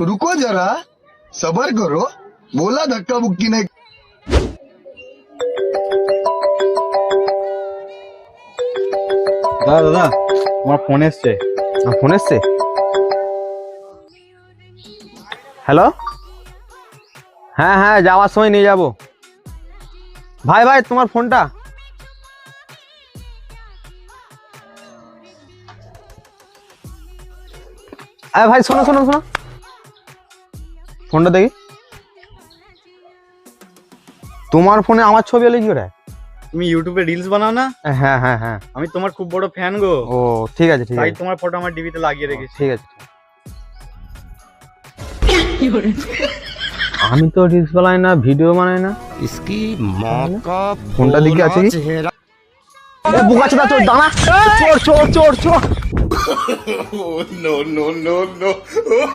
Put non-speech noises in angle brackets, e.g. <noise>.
रुको जरा सबर करो बोला धक्का मुक्की नहीं দাদা দাদা আমার ফোন এসছে ফোন এসছে হ্যালো হ্যাঁ হ্যাঁ যাওয়ার সময় নিয়ে যাব ভাই ভাই তোমার ফোনটা আরে ভাই শোনো শোনো শোনো। ফোনটা দেখি। তোমার ফোনে আমার ছবি এলে কি করে? তুমি ইউটিউবে রিলস বানাও না? হ্যাঁ হ্যাঁ হ্যাঁ। আমি তোমার খুব বড় ফ্যান গো। ও ঠিক আছে ঠিক আছে। তোমার ফটো আমার ডিভিতে লাগিয়ে রেখেছি। ঠিক আছে আমি তো রিলস বানাই না ভিডিও বানাই না। ইসকি মকা ফোনটা দিকে আছে। কি বুকাচোদা চোর দাঁড়া চোর চোর চোর চোর। <laughs> no, no, no, no.